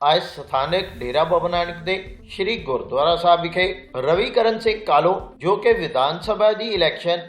ਅੱਜ ਸਥਾਨਕ ਡੇਰਾ ਬਾਬਾ ਨਾਨਕ ਦੇ ਸ੍ਰੀ ਗੁਰਦੁਆਰਾ ਸਾਹਿਬ ਵਿਖੇ ਰਵੀਕਰਨ ਸਿੰਘ ਕਾਲੋ, ਜੋ ਕਿ ਵਿਧਾਨ ਸਭਾ ਦੀ ਇਲੈਕਸ਼ਨ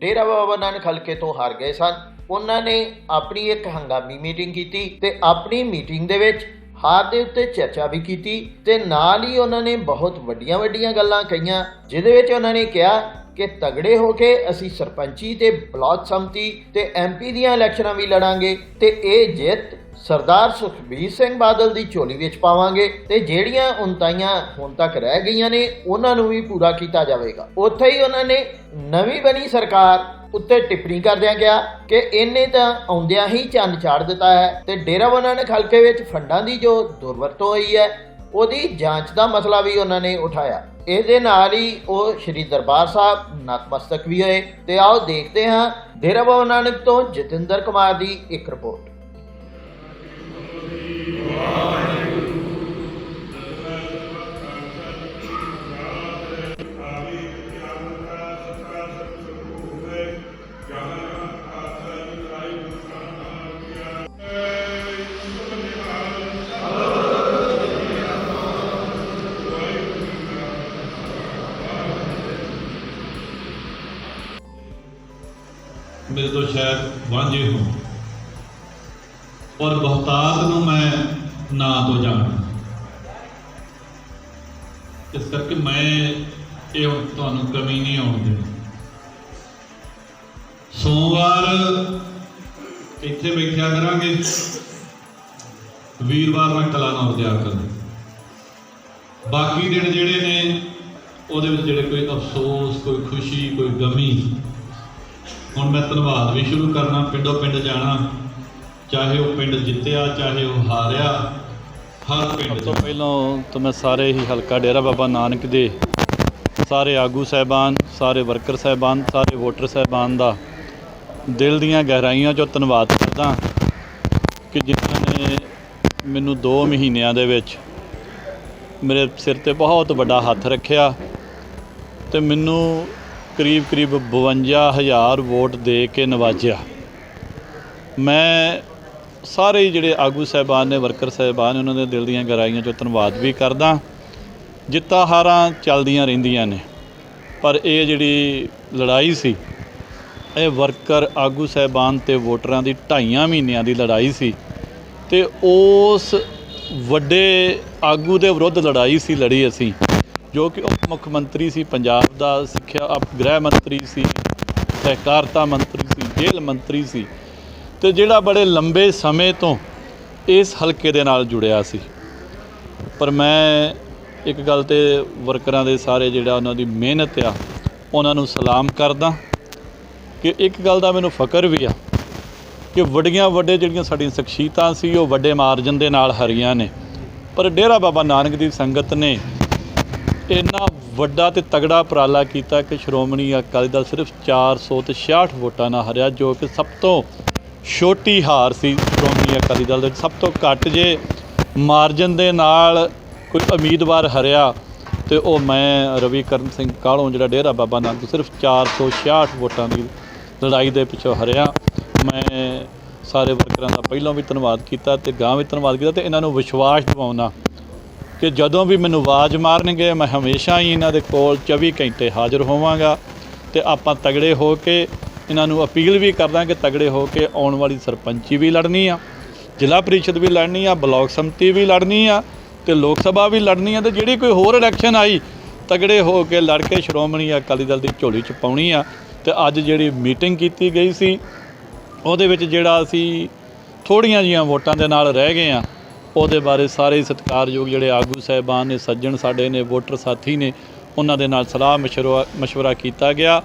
ਡੇਰਾ ਬਾਬਾ ਨਾਨਕ ਹਲਕੇ ਤੋਂ ਹਾਰ ਗਏ ਸਨ। ਉਹਨਾਂ ਨੇ ਆਪਣੀ ਇੱਕ ਹੰਗਾਮੀ ਮੀਟਿੰਗ ਕੀਤੀ ਤੇ ਆਪਣੀ ਮੀਟਿੰਗ ਦੇ ਵਿੱਚ ਹਾਰ ਦੇ ਉੱਤੇ ਚਰਚਾ ਵੀ ਕੀਤੀ ਤੇ ਨਾਲ ਹੀ ਉਹਨਾਂ ਨੇ ਬਹੁਤ ਵੱਡੀਆਂ ਵੱਡੀਆਂ ਗੱਲਾਂ ਕਹੀਆਂ, ਜਿਹਦੇ ਵਿੱਚ ਉਹਨਾਂ ਨੇ ਕਿਹਾ ਕਿ ਤਗੜੇ ਹੋ ਕੇ ਅਸੀਂ ਸਰਪੰਚੀ ਤੇ ਬਲਾਕ ਸੰਮਤੀ ਤੇ ਐਮਪੀ ਦੀਆਂ ਇਲੈਕਸ਼ਨਾਂ ਵੀ ਲੜਾਂਗੇ ਤੇ ਇਹ ਜਿੱਤ ਸਰਦਾਰ ਸੁਖਬੀਰ ਸਿੰਘ ਬਾਦਲ ਦੀ ਝੋਲੀ ਵਿੱਚ ਪਾਵਾਂਗੇ ਤੇ ਜਿਹੜੀਆਂ ਉਨਤਾਈਆਂ ਹੁਣ ਤੱਕ ਰਹਿ ਗਈਆਂ ਨੇ, ਉਹਨਾਂ ਨੂੰ ਵੀ ਪੂਰਾ ਕੀਤਾ ਜਾਵੇਗਾ। ਉੱਥੇ ਹੀ ਉਹਨਾਂ ਨੇ ਨਵੀਂ ਬਣੀ ਸਰਕਾਰ ਉੱਤੇ ਟਿੱਪਣੀ ਕਰਦਿਆਂ ਕਿਹਾ ਕਿ ਇਹਨੇ ਤਾਂ ਆਉਂਦਿਆਂ ਹੀ ਚੰਨ ਚਾੜ ਦਿੱਤਾ ਹੈ ਤੇ ਡੇਰਾ ਬਾਬਾ ਨਾਨਕ ਹਲਕੇ ਵਿੱਚ ਫੰਡਾਂ ਦੀ ਜੋ ਦੁਰਵਰਤੋਂ ਹੋਈ ਹੈ, ਉਹਦੀ ਜਾਂਚ ਦਾ ਮਸਲਾ ਵੀ ਉਹਨਾਂ ਨੇ ਉਠਾਇਆ। ਇਹਦੇ ਨਾਲ ਹੀ ਉਹ ਸ੍ਰੀ ਦਰਬਾਰ ਸਾਹਿਬ ਨਤਮਸਤਕ ਵੀ ਹੋਏ। ਤੇ ਆਓ ਦੇਖਦੇ ਹਾਂ ਡੇਰਾ ਬਾਬਾ ਨਾਨਕ ਤੋਂ ਜਤਿੰਦਰ ਕੁਮਾਰ ਦੀ ਇੱਕ ਰਿਪੋਰਟ। ਮੇਰੇ ਤੋਂ ਸ਼ਾਇਦ ਵਾਂਝੇ ਹੋ ਔਰ ਬਹੁਤਾਤ ਨੂੰ ਮੈਂ ਨਾ ਤੋਂ ਜਾਣਦਾ ਇਸ ਕਰਕੇ ਮੈਂ ਇਹ ਤੁਹਾਨੂੰ ਕਮੀ ਨਹੀਂ ਆਉਣ ਦੇਣੀ। ਸੋਮਵਾਰ ਇੱਥੇ ਬੈਠਿਆ ਕਰਾਂਗੇ। ਵੀਰਵਾਰ ਮੈਂ ਕਲਾਨੌਰ ਜਾ ਕਰਾਂ ਬਾਕੀ ਦਿਨ ਜਿਹੜੇ ਨੇ, ਉਹਦੇ ਵਿੱਚ ਜਿਹੜੇ ਕੋਈ ਅਫਸੋਸ, ਕੋਈ ਖੁਸ਼ੀ, ਕੋਈ ਗਮੀ, ਹੁਣ ਮੈਂ ਧੰਨਵਾਦ ਵੀ ਸ਼ੁਰੂ ਕਰਨਾ ਪਿੰਡੋਂ ਪਿੰਡ ਜਾਣਾ। ਚਾਹੇ ਉਹ ਪਿੰਡ ਜਿੱਤਿਆ ਚਾਹੇ ਉਹ ਹਾਰਿਆ ਹਰ ਪਿੰਡ ਤੋਂ। ਪਹਿਲਾਂ ਤਾਂ ਮੈਂ ਸਾਰੇ ਹੀ ਹਲਕਾ ਡੇਰਾ ਬਾਬਾ ਨਾਨਕ ਦੇ ਸਾਰੇ ਆਗੂ ਸਹਿਬਾਨ ਸਾਰੇ ਵਰਕਰ ਸਹਿਬਾਨ ਸਾਰੇ ਵੋਟਰ ਸਹਿਬਾਨ ਦਾ ਦਿਲ ਦੀਆਂ ਗਹਿਰਾਈਆਂ 'ਚੋਂ ਧੰਨਵਾਦ ਕਰਦਾ ਕਿ ਜਿਨ੍ਹਾਂ ਨੇ ਮੈਨੂੰ 2 ਮਹੀਨਿਆਂ ਦੇ ਵਿੱਚ ਮੇਰੇ ਸਿਰ ਤੇ ਬਹੁਤ ਵੱਡਾ ਹੱਥ ਰੱਖਿਆ ਤੇ ਮੈਨੂੰ ਕਰੀਬ ਕਰੀਬ 52000 ਵੋਟ ਦੇ ਕੇ ਨਵਾਜਿਆ ਮੈਂ ਸਾਰੇ ਜਿਹੜੇ ਆਗੂ ਸਹਿਬਾਨ ਨੇ, ਵਰਕਰ ਸਹਿਬਾਨ ਨੇ, ਉਹਨਾਂ ਦੇ ਦਿਲ ਦੀਆਂ ਗਹਿਰਾਈਆਂ 'ਚੋਂ ਧੰਨਵਾਦ ਵੀ ਕਰਦਾ। ਜਿੱਤਾਂ ਹਾਰਾਂ ਚੱਲਦੀਆਂ ਰਹਿੰਦੀਆਂ ਨੇ, ਪਰ ਇਹ ਜਿਹੜੀ ਲੜਾਈ ਸੀ, ਇਹ ਵਰਕਰ, ਆਗੂ ਸਹਿਬਾਨ ਤੇ ਵੋਟਰਾਂ ਦੀ ਢਾਈਆਂ ਮਹੀਨਿਆਂ ਦੀ ਲੜਾਈ ਸੀ ਤੇ ਉਸ ਵੱਡੇ ਆਗੂ ਦੇ ਵਿਰੁੱਧ ਲੜਾਈ ਸੀ, ਲੜੀ ਅਸੀਂ, ਜੋ ਕਿ ਉਪ ਮੁੱਖ ਮੰਤਰੀ ਸੀ, ਪੰਜਾਬ ਦਾ ਸਿੱਖਿਆ ਗ੍ਰਹਿ ਮੰਤਰੀ ਸੀ, ਸਹਿਕਾਰਤਾ ਮੰਤਰੀ ਸੀ, ਜੇਲ੍ਹ ਮੰਤਰੀ ਸੀ ਤੇ ਜਿਹੜਾ ਬੜੇ ਲੰਬੇ ਸਮੇਂ ਤੋਂ ਇਸ ਹਲਕੇ ਦੇ ਨਾਲ ਜੁੜਿਆ ਸੀ। ਪਰ ਮੈਂ ਇੱਕ ਗੱਲ ਤੇ ਵਰਕਰਾਂ ਦੇ ਸਾਰੇ ਜਿਹੜਾ ਉਹਨਾਂ ਦੀ ਮਿਹਨਤ ਆ, ਉਹਨਾਂ ਨੂੰ ਸਲਾਮ ਕਰਦਾ ਕਿ ਇੱਕ ਗੱਲ ਦਾ ਮੈਨੂੰ ਫਕਰ ਵੀ ਆ ਕਿ ਵੱਡੀਆਂ ਵੱਡੇ ਜਿਹੜੀਆਂ ਸਾਡੀਆਂ ਸ਼ਖਸੀਅਤਾਂ ਸੀ, ਉਹ ਵੱਡੇ ਮਾਰਜਨ ਦੇ ਨਾਲ ਹਰੀਆਂ ਨੇ। ਪਰ ਡੇਰਾ ਬਾਬਾ ਨਾਨਕ ਦੀ ਸੰਗਤ ਨੇ ਇੰਨਾ ਵੱਡਾ ਤੇ ਤਗੜਾ ਉਪਰਾਲਾ ਕੀਤਾ ਕਿ ਸ਼੍ਰੋਮਣੀ ਅਕਾਲੀ ਦਲ ਸਿਰਫ 400 ਤੇ 66 ਵੋਟਾਂ ਨਾਲ ਹਰਿਆ, ਜੋ ਕਿ ਸਭ ਤੋਂ ਛੋਟੀ ਹਾਰ ਸੀ ਸ਼੍ਰੋਮਣੀ ਅਕਾਲੀ ਦਲ ਦੇ ਸਭ ਤੋਂ ਘੱਟ ਜੇ ਮਾਰਜਨ ਦੇ ਨਾਲ ਕੋਈ ਉਮੀਦਵਾਰ ਹਰਿਆ, ਤੇ ਉਹ ਮੈਂ ਰਵੀ ਕਰਨ ਸਿੰਘ ਕਾਲੋਂ ਜਿਹੜਾ ਡੇਰਾ ਬਾਬਾ ਨਾਨਕ ਤੋਂ ਸਿਰਫ 466 ਵੋਟਾਂ ਦੀ ਲੜਾਈ ਦੇ ਪਿੱਛੋਂ ਹਰਿਆ। ਮੈਂ ਸਾਰੇ ਵਰਕਰਾਂ ਦਾ ਪਹਿਲਾਂ ਵੀ ਧੰਨਵਾਦ ਕੀਤਾ ਤੇ ਗਾਂ ਵੀ ਧੰਨਵਾਦ ਕੀਤਾ ਤੇ ਇਹਨਾਂ ਨੂੰ ਵਿਸ਼ਵਾਸ ਦਿਵਾਉਣਾ ਕਿ ਜਦੋਂ ਵੀ ਮੈਨੂੰ ਆਵਾਜ਼ ਮਾਰਨਗੇ, ਮੈਂ ਹਮੇਸ਼ਾ ਹੀ ਇਹਨਾਂ ਦੇ ਕੋਲ 24 ਘੰਟੇ ਹਾਜ਼ਰ ਹੋਵਾਂਗਾ ਤੇ ਆਪਾਂ ਤਗੜੇ ਹੋ ਕੇ ਇਹਨਾਂ ਨੂੰ ਅਪੀਲ ਵੀ ਕਰਦਾ ਕਿ ਤਗੜੇ ਹੋ ਕੇ ਆਉਣ ਵਾਲੀ ਸਰਪੰਚੀ ਵੀ ਲੜਨੀ ਆ, ਜ਼ਿਲ੍ਹਾ ਪ੍ਰੀਸ਼ਦ ਵੀ ਲੜਨੀ ਆ, ਬਲਾਕ ਸੰਮਤੀ ਵੀ ਲੜਨੀ ਆ ਤੇ ਲੋਕ ਸਭਾ ਵੀ ਲੜਨੀ ਆ ਤੇ ਜਿਹੜੀ ਕੋਈ ਹੋਰ ਇਲੈਕਸ਼ਨ ਆਈ, ਤਗੜੇ ਹੋ ਕੇ ਲੜ ਕੇ ਸ਼੍ਰੋਮਣੀ ਅਕਾਲੀ ਦਲ ਦੀ ਝੋਲੀ 'ਚ ਪਾਉਣੀ ਆ ਤੇ ਅੱਜ ਜਿਹੜੀ ਮੀਟਿੰਗ ਕੀਤੀ ਗਈ ਸੀ, ਉਹਦੇ ਵਿੱਚ ਜਿਹੜਾ ਅਸੀਂ ਥੋੜੀਆਂ ਜੀਆਂ ਵੋਟਾਂ ਦੇ ਨਾਲ ਰਹਿ ਗਏ ਆ, ਉਹਦੇ ਬਾਰੇ ਸਾਰੇ ਸਤਿਕਾਰਯੋਗ ਜਿਹੜੇ ਆਗੂ ਸਹਿਬਾਨ ਨੇ, ਸੱਜਣ ਸਾਡੇ ਨੇ, ਵੋਟਰ ਸਾਥੀ ਨੇ, ਉਹਨਾਂ ਦੇ ਨਾਲ ਸਲਾਹ ਮਸ਼ਵਰਾ ਮਸ਼ਵਰਾ ਕੀਤਾ ਗਿਆ।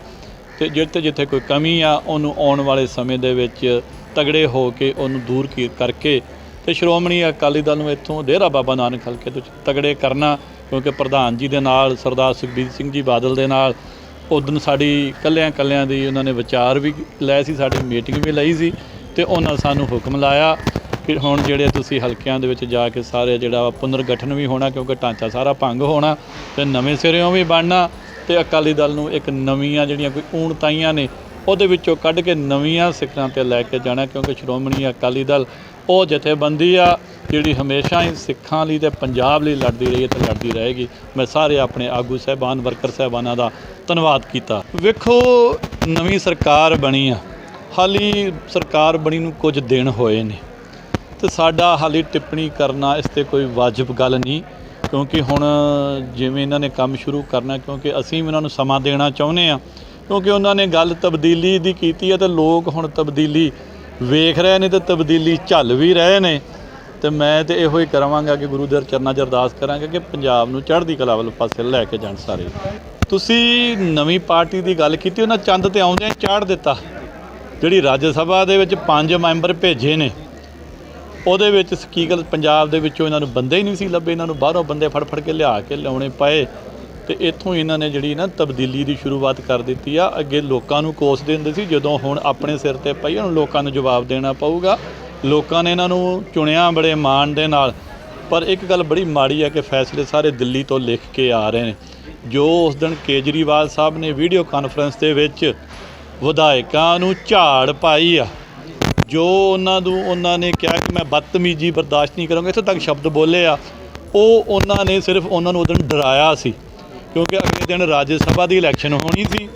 ਤੇ ਜਿੱਥੇ ਜਿੱਥੇ ਕੋਈ ਕਮੀ ਆ, ਉਹਨੂੰ ਆਉਣ ਵਾਲੇ ਸਮੇਂ ਦੇ ਵਿੱਚ ਤਗੜੇ ਹੋ ਕੇ ਉਹਨੂੰ ਦੂਰ ਕੀ, ਕਰਕੇ ਤੇ ਸ਼੍ਰੋਮਣੀ ਅਕਾਲੀ ਦਲ ਨੂੰ ਇੱਥੋਂ ਡੇਰਾ ਬਾਬਾ ਨਾਨਕ ਹਲਕੇ ਤੋਂ ਤਗੜੇ ਕਰਨਾ, ਕਿਉਂਕਿ ਪ੍ਰਧਾਨ ਜੀ ਦੇ ਨਾਲ, ਸਰਦਾਰ ਸੁਖਬੀਰ ਸਿੰਘ ਜੀ ਬਾਦਲ ਦੇ ਨਾਲ ਉਦੋਂ ਸਾਡੀ ਕੱਲਿਆਂ ਕੱਲਿਆਂ ਦੀ ਉਹਨਾਂ ਨੇ ਵਿਚਾਰ ਵੀ ਲਏ ਸੀ, ਸਾਡੀ ਮੀਟਿੰਗ ਵੀ ਲਈ ਸੀ ਤੇ ਉਹਨਾਂ ਸਾਨੂੰ ਹੁਕਮ ਲਾਇਆ ਕਿ ਹੁਣ ਜਿਹੜੇ ਤੁਸੀਂ ਹਲਕਿਆਂ ਦੇ ਵਿੱਚ ਜਾ ਕੇ ਸਾਰੇ ਜਿਹੜਾ ਪੁਨਰਗਠਨ ਵੀ ਹੋਣਾ, ਕਿਉਂਕਿ ਢਾਂਚਾ ਸਾਰਾ ਭੰਗ ਹੋਣਾ ਤੇ ਨਵੇਂ ਸਿਰਿਓਂ ਵੀ ਬਣਨਾ ਤੇ ਅਕਾਲੀ ਦਲ ਨੂੰ ਇੱਕ ਨਵੀਆਂ ਜਿਹੜੀਆਂ ਕੋਈ ਊਣਤਾਈਆਂ ਨੇ, ਉਹਦੇ ਵਿੱਚੋਂ ਕੱਢ ਕੇ ਨਵੀਆਂ ਸਿੱਖਾਂ ਤੇ ਲੈ ਕੇ ਜਾਣਾ, ਕਿਉਂਕਿ ਸ਼੍ਰੋਮਣੀ ਅਕਾਲੀ ਦਲ ਉਹ ਜਥੇਬੰਦੀ ਆ, ਜਿਹੜੀ ਹਮੇਸ਼ਾ ਹੀ ਸਿੱਖਾਂ ਲਈ ਤੇ ਪੰਜਾਬ ਲਈ ਲੜਦੀ ਰਹੀ ਹੈ ਤੇ ਲੜਦੀ ਰਹੇਗੀ। ਮੈਂ ਸਾਰੇ ਆਪਣੇ ਆਗੂ ਸਹਿਬਾਨ, ਵਰਕਰ ਸਹਿਬਾਨਾਂ ਦਾ ਧੰਨਵਾਦ ਕੀਤਾ। ਵੇਖੋ, ਨਵੀਂ ਸਰਕਾਰ ਬਣੀ ਆ। ਹਾਲੀ ਸਰਕਾਰ ਬਣੀ ਨੂੰ ਕੁਝ ਦਿਨ ਹੋਏ ਨੇ। ਤੇ ਸਾਡਾ ਹਾਲੀ ਟਿੱਪਣੀ ਕਰਨਾ, ਇਸ ਤੇ ਕੋਈ ਵਾਜਬ ਗੱਲ ਨਹੀਂ। ਕਿਉਂਕਿ ਹੁਣ ਜਿਵੇਂ ਇਹਨਾਂ ਨੇ ਕੰਮ ਸ਼ੁਰੂ ਕਰਨਾ, ਕਿਉਂਕਿ ਅਸੀਂ ਵੀ ਉਹਨਾਂ ਨੂੰ ਸਮਾਂ ਦੇਣਾ ਚਾਹੁੰਦੇ ਆ ਕਿਉਂਕਿ ਉਹਨਾਂ ਨੇ ਗੱਲ ਤਬਦੀਲੀ ਦੀ ਕੀਤੀ ਹੈ ਤੇ ਲੋਕ ਹੁਣ ਤਬਦੀਲੀ ਵੇਖ ਰਹੇ ਨੇ ਤੇ ਤਬਦੀਲੀ ਝੱਲ ਵੀ ਰਹੇ ਨੇ। ਤੇ ਮੈਂ ਤੇ ਇਹੋ ਹੀ ਕਰਾਂਗਾ ਕਿ ਗੁਰੂ ਦੇ ਚਰਨਾਂ 'ਚ ਅਰਦਾਸ ਕਰਾਂਗਾ ਕਿ ਪੰਜਾਬ ਨੂੰ ਚੜ੍ਹਦੀ ਕਲਾ ਵੱਲ ਪਾਸੇ ਲੈ ਕੇ ਜਾਣ ਸਾਰੇ। ਤੁਸੀਂ ਨਵੀਂ ਪਾਰਟੀ ਦੀ ਗੱਲ ਕੀਤੀ, ਉਹਨਾਂ ਚੰਦ ਤੇ ਆਉਂਦਿਆਂ ਚਾੜ ਦਿੱਤਾ, ਜਿਹੜੀ ਰਾਜ ਸਭਾ ਦੇ ਵਿੱਚ ਪੰਜ ਮੈਂਬਰ ਭੇਜੇ ਨੇ। ਉਹਦੇ ਵਿੱਚ ਹਕੀਕਤ ਪੰਜਾਬ ਦੇ ਵਿੱਚੋਂ ਇਹਨਾਂ ਨੂੰ ਬੰਦੇ ਹੀ ਨਹੀਂ ਸੀ ਲੱਭੇ, ਇਹਨਾਂ ਨੂੰ ਬਾਹਰੋਂ ਬੰਦੇ ਫੜ ਫੜ ਕੇ ਲਿਆ ਕੇ ਲਿਆਉਣੇ ਪਏ ਤੇ ਇੱਥੋਂ ਇਹਨਾਂ ਨੇ ਜਿਹੜੀ ਨਾ ਤਬਦੀਲੀ ਦੀ ਸ਼ੁਰੂਆਤ ਕਰ ਦਿੱਤੀ ਆ। ਅੱਗੇ ਲੋਕਾਂ ਨੂੰ ਕੋਸ ਦਿੰਦੇ ਸੀ, ਜਦੋਂ ਹੁਣ ਆਪਣੇ ਸਿਰ ਤੇ ਪਈ ਹੁਣ ਲੋਕਾਂ ਨੂੰ ਜਵਾਬ ਦੇਣਾ ਪਊਗਾ। ਲੋਕਾਂ ਨੇ ਇਹਨਾਂ ਨੂੰ ਚੁਣਿਆ ਬੜੇ ਮਾਣ ਦੇ ਨਾਲ। ਪਰ ਇੱਕ ਗੱਲ ਬੜੀ ਮਾੜੀ ਹੈ ਕਿ ਫੈਸਲੇ ਸਾਰੇ ਦਿੱਲੀ ਤੋਂ ਲਿਖ ਕੇ ਆ ਰਹੇ ਨੇ। ਜੋ ਉਸ ਦਿਨ ਕੇਜਰੀਵਾਲ ਸਾਹਿਬ ਨੇ ਵੀਡੀਓ ਕਾਨਫਰੰਸ ਦੇ ਵਿੱਚ ਵਿਧਾਇਕਾਂ ਨੂੰ ਝਾੜ ਪਾਈ ਆ। ਜੋ ਉਹਨਾਂ ਨੂੰ ਉਹਨਾਂ ਨੇ ਕਿਹਾ ਕਿ ਮੈਂ ਬਦਤਮੀਜੀ ਬਰਦਾਸ਼ਤ ਨਹੀਂ ਕਰਾਂਗਾ, ਇੱਥੋਂ ਤੱਕ ਸ਼ਬਦ ਬੋਲੇ ਆ, ਉਹ ਉਹਨਾਂ ਨੇ ਸਿਰਫ ਉਹਨਾਂ ਨੂੰ ਉਦੋਂ ਡਰਾਇਆ ਸੀ, ਕਿਉਂਕਿ ਅਗਲੇ ਦਿਨ ਰਾਜ ਸਭਾ ਦੀ ਇਲੈਕਸ਼ਨ ਹੋਣੀ ਸੀ,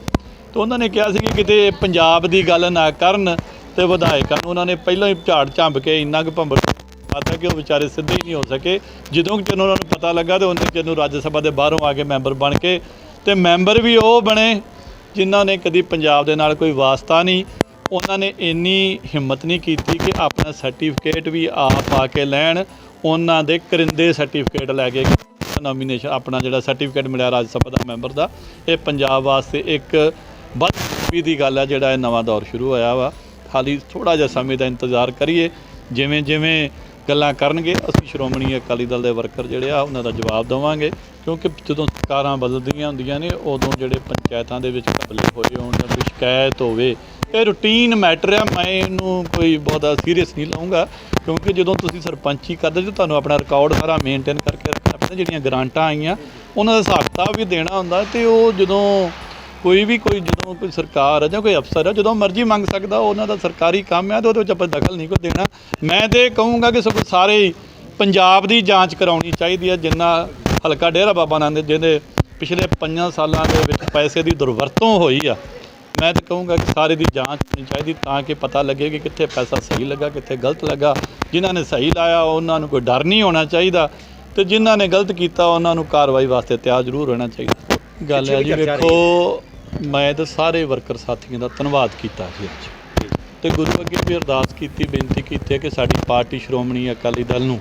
ਤੇ ਉਹਨਾਂ ਨੇ ਕਿਹਾ ਸੀ ਕਿ ਕਿਤੇ ਪੰਜਾਬ ਦੀ ਗੱਲ ਨਾ ਕਰਨ ਤੇ ਵਿਧਾਇਕਾਂ ਨੂੰ ਉਹਨਾਂ ਨੇ ਪਹਿਲਾਂ ਹੀ ਝਾੜ ਝੰਬ ਕੇ ਇੰਨਾ ਕੁ ਭੰਬਲ ਪਾਤਾ ਕਿ ਉਹ ਵਿਚਾਰੇ ਸਿੱਧੇ ਹੀ ਨਹੀਂ ਹੋ ਸਕੇ। ਜਦੋਂ ਕਿ ਉਹਨਾਂ ਨੂੰ ਪਤਾ ਲੱਗਾ ਤੇ ਉਹਨਾਂ ਜਦੋਂ ਰਾਜ ਸਭਾ ਦੇ ਬਾਹਰੋਂ ਆ ਕੇ ਮੈਂਬਰ ਬਣ ਕੇ, ਤੇ ਮੈਂਬਰ ਵੀ ਉਹ ਬਣੇ, ਜਿਨ੍ਹਾਂ ਨੇ ਕਦੀ ਪੰਜਾਬ ਦੇ ਨਾਲ ਕੋਈ ਵਾਸਤਾ ਨਹੀਂ ਉਹਨਾਂ ਨੇ ਇੰਨੀ ਹਿੰਮਤ ਨਹੀਂ ਕੀਤੀ ਕਿ ਆਪਣਾ ਸਰਟੀਫਿਕੇਟ ਵੀ ਆਪ ਆ ਕੇ ਲੈਣ, ਉਹਨਾਂ ਦੇ ਕਰਿੰਦੇ ਸਰਟੀਫਿਕੇਟ ਲੈ ਕੇ ਨੋਮੀਨੇਸ਼ਨ ਆਪਣਾ ਜਿਹੜਾ ਸਰਟੀਫਿਕੇਟ ਮਿਲਿਆ ਰਾਜ ਸਭਾ ਦਾ ਮੈਂਬਰ ਦਾ, ਇਹ ਪੰਜਾਬ ਵਾਸਤੇ ਇੱਕ ਬਦਤਮੀਜ਼ੀ ਦੀ ਗੱਲ ਹੈ ਜਿਹੜਾ ਇਹ ਨਵਾਂ ਦੌਰ ਸ਼ੁਰੂ ਹੋਇਆ ਵਾ। ਹਾਲੀ ਥੋੜਾ ਜਿਹਾ ਸਮੇਂ ਦਾ ਇੰਤਜ਼ਾਰ ਕਰੀਏ, ਜਿਵੇਂ ਜਿਵੇਂ ਗੱਲਾਂ ਕਰਨਗੇ, ਅਸੀਂ ਸ਼੍ਰੋਮਣੀ ਅਕਾਲੀ ਦਲ ਦੇ ਵਰਕਰ ਜਿਹੜੇ ਆ, ਉਹਨਾਂ ਦਾ ਜਵਾਬ ਦੇਵਾਂਗੇ, ਕਿਉਂਕਿ ਜਦੋਂ ਸਰਕਾਰਾਂ ਬਦਲਦੀਆਂ ਹੁੰਦੀਆਂ ਨੇ, ਉਦੋਂ ਜਿਹੜੇ ਪੰਚਾਇਤਾਂ ਦੇ ਵਿੱਚ ਕਬਲੇ ਹੋਏ ਹੋਣ ਜਾਂ ਕੋਈ ਸ਼ਿਕਾਇਤ ਹੋਵੇ ਇਹ ਰੂਟੀਨ ਮੈਟਰ ਆ, ਮੈਂ ਇਹਨੂੰ ਕੋਈ ਬਹੁਤਾ ਸੀਰੀਅਸ ਨਹੀਂ ਲਵਾਂਗਾ ਕਿਉਂਕਿ ਜਦੋਂ ਤੁਸੀਂ ਸਰਪੰਚੀ ਕਰਦੇ ਜੇ ਤੁਹਾਨੂੰ ਆਪਣਾ ਰਿਕਾਰਡ ਸਾਰਾ ਮੇਨਟੇਨ ਕਰਕੇ ਰੱਖਣਾ ਪੈਂਦਾ, ਜਿਹੜੀਆਂ ਗਰਾਂਟਾਂ ਆਈਆਂ, ਉਹਨਾਂ ਦਾ ਹਿਸਾਬ ਕਿਤਾਬ ਵੀ ਦੇਣਾ ਹੁੰਦਾ, ਤੇ ਉਹ ਜਦੋਂ ਕੋਈ ਵੀ ਕੋਈ, ਜਦੋਂ ਕੋਈ ਸਰਕਾਰ ਆ ਜਾਂ ਕੋਈ ਅਫਸਰ ਆ, ਜਦੋਂ ਮਰਜ਼ੀ ਮੰਗ ਸਕਦਾ, ਉਹਨਾਂ ਦਾ ਸਰਕਾਰੀ ਕੰਮ ਆ, ਤੇ ਉਹਦੇ ਵਿੱਚ ਆਪਾਂ ਦਖਲ ਨਹੀਂ ਕੋਈ ਦੇਣਾ। ਮੈਂ ਤੇ ਇਹ ਕਹੂੰਗਾ ਕਿ ਸਗੋਂ ਸਾਰੇ ਪੰਜਾਬ ਦੀ ਜਾਂਚ ਕਰਾਉਣੀ ਚਾਹੀਦੀ ਹੈ ਜਿੰਨਾ ਹਲਕਾ ਡੇਰਾ ਬਾਬਾ ਨਾਨਕ ਜਿਹਦੇ ਪਿਛਲੇ 5 ਸਾਲਾਂ ਦੇ ਵਿੱਚ ਪੈਸੇ ਦੀ ਦੁਰਵਰਤੋਂ ਹੋਈ ਆ। ਮੈਂ ਤਾਂ ਕਹੂੰਗਾ ਕਿ ਸਾਰੇ ਦੀ ਜਾਂਚ ਹੋਣੀ ਚਾਹੀਦੀ ਤਾਂ ਕਿ ਪਤਾ ਲੱਗੇ ਕਿ ਕਿੱਥੇ ਪੈਸਾ ਸਹੀ ਲੱਗਾ ਕਿੱਥੇ ਗਲਤ ਲੱਗਾ। ਜਿਨ੍ਹਾਂ ਨੇ ਸਹੀ ਲਾਇਆ ਉਹਨਾਂ ਨੂੰ ਕੋਈ ਡਰ ਨਹੀਂ ਹੋਣਾ ਚਾਹੀਦਾ ਤੇ ਜਿਨ੍ਹਾਂ ਨੇ ਗਲਤ ਕੀਤਾ ਉਹਨਾਂ ਨੂੰ ਕਾਰਵਾਈ ਵਾਸਤੇ ਤਿਆਰ ਜ਼ਰੂਰ ਹੋਣਾ ਚਾਹੀਦਾ। ਗੱਲ ਹੈ ਜੀ ਵੇਖੋ ਮੈਂ ਤਾਂ ਸਾਰੇ ਵਰਕਰ ਸਾਥੀਆਂ ਦਾ ਧੰਨਵਾਦ ਕੀਤਾ ਜੀ ਅੱਜ। ਤੇ ਗੁਰੂ ਅੱਗੇ ਵੀ ਅਰਦਾਸ ਕੀਤੀ ਬੇਨਤੀ ਕੀਤੀ ਹੈ ਕਿ ਸਾਡੀ ਪਾਰਟੀ ਸ਼੍ਰੋਮਣੀ ਅਕਾਲੀ ਦਲ ਨੂੰ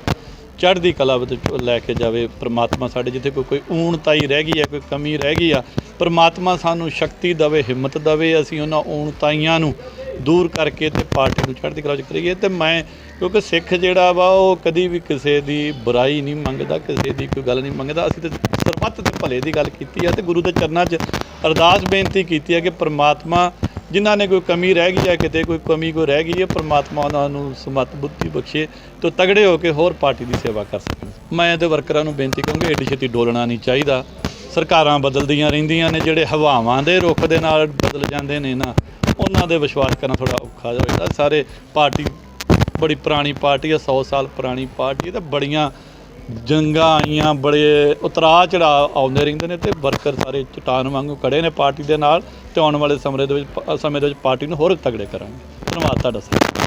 ਚੜ੍ਹਦੀ ਕਲਾ ਵਿੱਚ ਲੈ ਕੇ ਜਾਵੇ। ਪ੍ਰਮਾਤਮਾ ਸਾਡੇ ਜਿੱਥੇ ਕੋਈ ਕੋਈ ਊਣਤਾਈ ਰਹਿ ਗਈ ਹੈ ਕੋਈ ਕਮੀ ਰਹਿ ਗਈ ਆ ਪਰਮਾਤਮਾ ਸਾਨੂੰ ਸ਼ਕਤੀ ਦਵੇ, ਹਿੰਮਤ ਦਵੇ, ਅਸੀਂ ਉਹਨਾਂ ਊਣਤਾਈਆਂ ਨੂੰ ਦੂਰ ਕਰਕੇ ਤੇ ਪਾਰਟੀ ਨੂੰ ਚੜ੍ਹਦੀ ਕਲਾ ਵਿੱਚ ਕਰੀਏ। ਤੇ ਮੈਂ, ਕਿਉਂਕਿ ਸਿੱਖ ਜਿਹੜਾ ਵਾ, ਉਹ ਕਦੀ ਵੀ ਕਿਸੇ ਦੀ ਬੁਰਾਈ ਨਹੀਂ ਮੰਗਦਾ, ਕਿਸੇ ਦੀ ਕੋਈ ਗੱਲ ਨਹੀਂ ਮੰਗਦਾ। ਅਸੀਂ ਤੇ ਸਰਬੱਤ ਦੇ ਭਲੇ ਦੀ ਗੱਲ ਕੀਤੀ ਆ ਤੇ ਗੁਰੂ ਦੇ ਚਰਨਾਂ 'ਚ ਅਰਦਾਸ ਬੇਨਤੀ ਕੀਤੀ ਹੈ ਕਿ ਪ੍ਰਮਾਤਮਾ, ਜਿਨ੍ਹਾਂ ਨੇ ਕੋਈ ਕਮੀ ਰਹਿ ਗਈ ਹੈ ਕਿਤੇ ਕੋਈ ਕਮੀ ਕੋਈ ਰਹਿ ਗਈ ਹੈ, ਪ੍ਰਮਾਤਮਾ ਉਹਨਾਂ ਨੂੰ ਸਮਤ ਬੁੱਧੀ ਬਖਸ਼ੇ ਤੋਂ ਤਗੜੇ ਹੋ ਕੇ ਹੋਰ ਪਾਰਟੀ ਦੀ ਸੇਵਾ ਕਰ ਸਕਣ। ਮੈਂ ਇਹਦੇ ਵਰਕਰਾਂ ਨੂੰ ਬੇਨਤੀ ਕਰਾਂਗਾ, ਏਡੀ ਛੇਤੀ ਡੋਲਣਾ ਨਹੀਂ ਚਾਹੀਦਾ। ਸਰਕਾਰਾਂ ਬਦਲਦੀਆਂ ਰਹਿੰਦੀਆਂ ਨੇ, ਜਿਹੜੇ ਹਵਾਵਾਂ ਦੇ ਰੁੱਖ ਦੇ ਨਾਲ ਬਦਲ ਜਾਂਦੇ ਨੇ ਨਾ, ਉਹਨਾਂ ਦੇ ਵਿਸ਼ਵਾਸ ਕਰਨਾ ਥੋੜਾ ਔਖਾ ਹੋ ਜਾਂਦਾ। ਸਾਰੇ ਪਾਰਟੀ, ਬੜੀ ਪੁਰਾਣੀ ਪਾਰਟੀ ਹੈ 100 ਸਾਲ ਪੁਰਾਣੀ ਪਾਰਟੀ ਹੈ ਤੇ ਬੜੀਆਂ ਜੰਗਾਂ ਆਈਆਂ, ਬੜੇ ਉਤਰਾਅ ਚੜਾ ਆਉਂਦੇ ਰਹਿੰਦੇ ਨੇ ਤੇ ਵਰਕਰ ਸਾਰੇ ਚਟਾਨ ਵਾਂਗੂ ਖੜੇ ਨੇ ਪਾਰਟੀ ਦੇ ਨਾਲ, ਤੇ ਆਉਣ ਵਾਲੇ ਸਮੇਂ ਦੇ ਵਿੱਚ, ਸਮੇਂ ਦੇ ਵਿੱਚ ਪਾਰਟੀ ਨੂੰ ਹੋਰ ਤਗੜੇ ਕਰਾਂਗੇ। ਧੰਨਵਾਦ ਤੁਹਾਡਾ ਸਾਰਿਆਂ